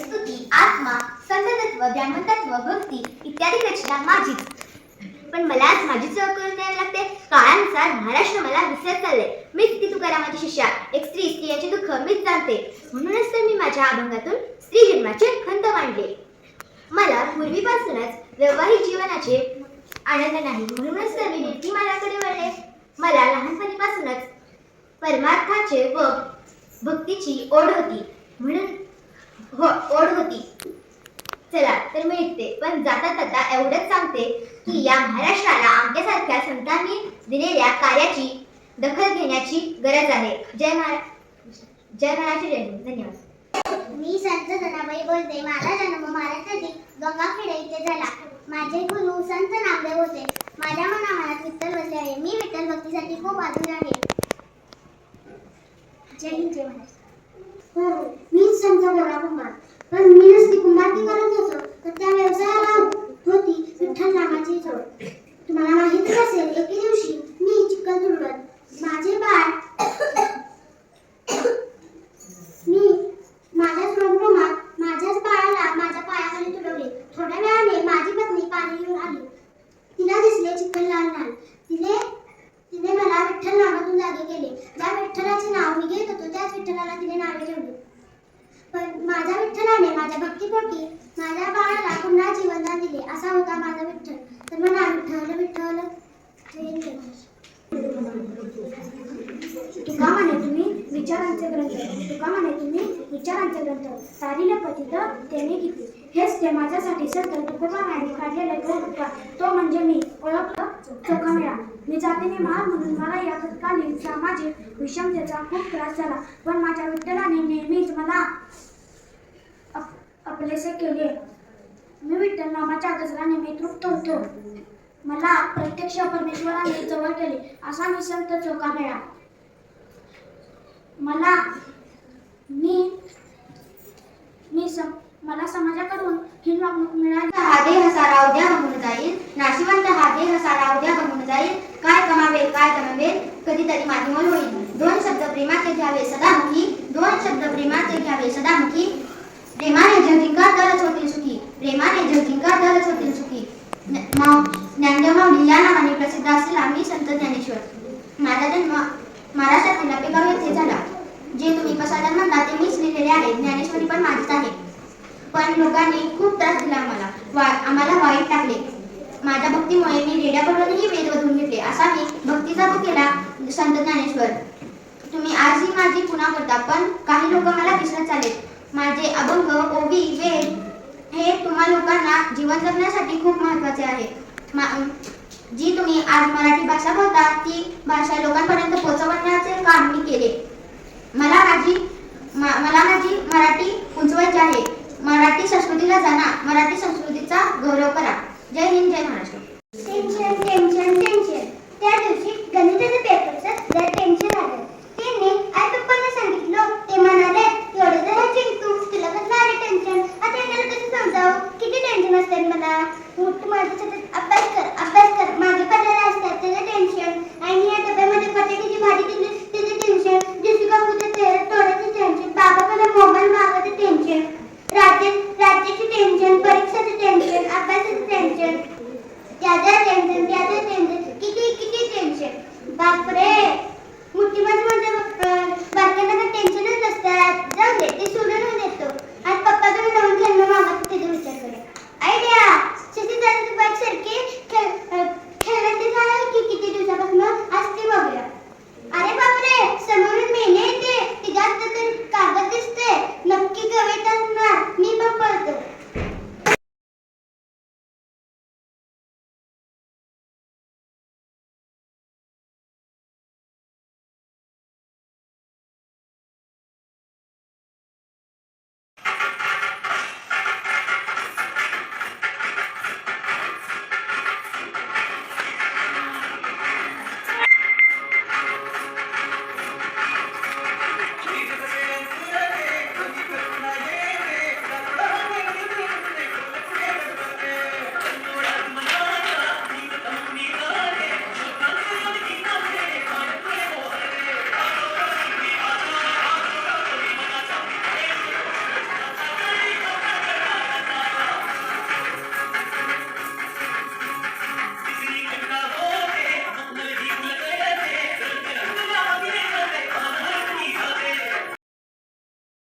स्तुती आत्मा संततत्व ब्राह्मणतत्व भक्ती इत्यादी रचना माझीच पण मला आज माझीच करून द्यायला लागते. काळानुसार महाराष्ट्र मला विसरत चालले मीच ती तुकारामाची शिष्या एक स्त्री स्त्रियांचे दुःख मीच जाणते. म्हणूनच तर मी माझ्या अभंगातून स्त्री जन्माचे खंत मांडले. मला पूर्वीपासूनच वैवाहिक जीवनाचे आनंद नाही. म्हणूनच तर मी नेमकी माझ्याकडे वळले. मला लहानपणीपासूनच परमार्थाचे व भक्तीची ओढ होती. म्हणून हो ओढ होती. चला तर मी निघते पण जाता जाता एवढंच सांगते की या महाराष्ट्राला आमच्यासारख्या संतांनी दिलेल्या कार्याची दखल घेण्याची गरज आहे. जय महाराज जय महाराष्ट्र जय धन्यवाद. मी संत जनाबाई बोलते. माझा जन्म महाराष्ट्रातील गंगाखेडे इथे झाला. माझे गुरु संत नामदेव होते. माझ्या मनामनात विठ्ठल बसले आहे. मी विठ्ठल भक्तीसाठी खूप आतुर आहे. जय हिंद जय महाराष्ट्र. हो मी संत कुंभार पण मी नसती कुंभारकी करत होतो तर त्या व्यवसायाला होती विठ्ठल नामाची जोड. तुम्हाला माहितच असेल एके दिवशी मी चिखल माझे बाळ मी माझ्याच रोमरोमात माझ्याच बाळाला माझ्या पायाखाली तुडवले थोड्या वेळाने माझी पत्नी पाणी घेऊन आली तिला दिसले चिकन लाल लाल तिने तिने मला विठ्ठल नावातून जागे केले ज्या विठ्ठलाचे नाव मी घेत होतो त्याच विठ्ठलाला तिने नावे ठेवली पण माझ्या विठ्ठलाने माझ्या भक्तीपोटी माझ्या बाळाला पुन्हा जीवनदान दिले. असा होता माझा विठ्ठल. तर म्हणा विठ्ठल विठ्ठल. तुका म्हणे तुम्ही विचारांचे ग्रंथ तुकामाने म्हणे तुम्ही विचारांचे ग्रंथ सारीला पतित त्याने किती हेच ते माझ्यासाठी संत तुकोबाने काढलेले ग्रंथ तो म्हणजे मी. ओळखतो चोखा मिळा. मी जातीने महाल म्हणून मला या तत्कालीन सामाजिक विषमतेचा खूप त्रास झाला. पण माझ्या विठ्ठलाने नेहमीच मला आपलेसे केले. मी विठ्ठल नामाच्या गजराने मी तृप्त होतो. मला प्रत्यक्ष परमेश्वराने जवळ केले. असा मी संत चोका मिळा. मला मी मी सम मला समाजाकडून हीन वागणूक मिळाली. हा देह सारा उद्या बघून जाईल. नाशिवंत हा देह सारा उद्या बघून जाईल. काय कमावे काय कमावे कधीतरी माझी मोल होईल. दोन शब्द प्रेमाचे घ्यावे सदामुखी दोन शब्द प्रेमाचे घ्यावे सदामुखी. प्रेमाने जग दरच तरच होतील सुखी. प्रेमाने जग जिंका तरच होतील सुखी. ज्ञानदेव माऊली या नावाने प्रसिद्ध असलेला मी संत ज्ञानेश्वर. माझा जन्म महाराष्ट्रातील अपेगाव येथे झाला. जे तुम्ही पसायदान म्हणता ते मीच लिहिलेले आहे. ज्ञानेश्वरी पण माझीच आहे पण लोकांनी खूप त्रास दिला आम्हाला. वा आम्हाला वाईट टाकले. माझ्या भक्तीमुळे मी रेड्याकडूनही वेद वधून घेतले. असा मी भक्तीचा तो केला संत ज्ञानेश्वर. तुम्ही आजही माझी पुन्हा करता पण काही लोक मला विसरत चालेत माझे अभंग ओवी वेद हे तुम्हा लोकांना जीवन जगण्यासाठी खूप महत्त्वाचे आहे. मा- जी तुम्ही आज मराठी भाषा बोलता ती भाषा लोकांपर्यंत पोहोचवण्याचे काम मी केले. मला माझी मा- मला माझी मराठी उंचवायची आहे. मराठी संस्कृतीला जाणा मराठी संस्कृतीचा गौरव करा. जय हिंद जय महाराष्ट्र. கிடையாது